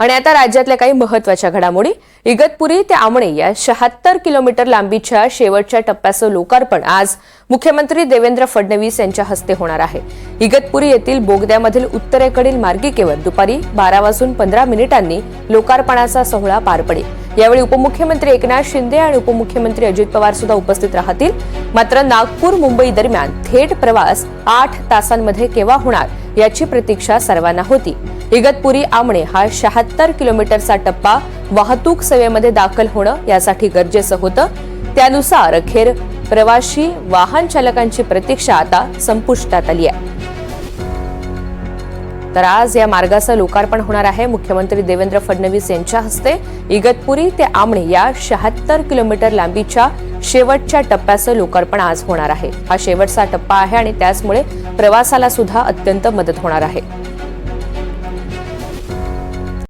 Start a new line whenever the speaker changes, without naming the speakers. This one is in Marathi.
आणि आता राज्यातल्या काही महत्त्वाच्या घडामोडी. इगतपुरी ते आमणे या शहात्तर किलोमीटर लांबीच्या शेवटच्या टप्प्याचं लोकार्पण आज मुख्यमंत्री देवेंद्र फडणवीस यांच्या हस्ते होणार आहे. इगतपुरी येथील बोगद्यामधील उत्तरेकडील मार्गिकेवर दुपारी बारा वाजून पंधरा मिनिटांनी लोकार्पणाचा सोहळा पार पडेल यावेळी उपमुख्यमंत्री एकनाथ शिंदे आणि उपमुख्यमंत्री अजित पवार सुद्धा उपस्थित राहतील. मात्र नागपूर मुंबई दरम्यान थेट प्रवास आठ तासांमध्ये केव्हा होणार याची प्रतीक्षा सर्वांना होती. इगतपुरी आमणे हा शहात्तर किलोमीटरचा टप्पा वाहतूक सेवेमध्ये दाखल होणं यासाठी गरजेचं होतं. त्यानुसार अखेर प्रवाशी वाहन चालकांची प्रतीक्षा आता संपुष्टात आली आहे. तर आज या मार्गाचं लोकार्पण होणार आहे. मुख्यमंत्री देवेंद्र फडणवीस यांच्या हस्ते इगतपुरी ते आमणे या शहात्तर किलोमीटर लांबीच्या शेवटच्या टप्प्याचं लोकार्पण आज होणार आहे. हा शेवटचा टप्पा आहे आणि त्याचमुळे प्रवासाला सुद्धा अत्यंत मदत होणार आहे.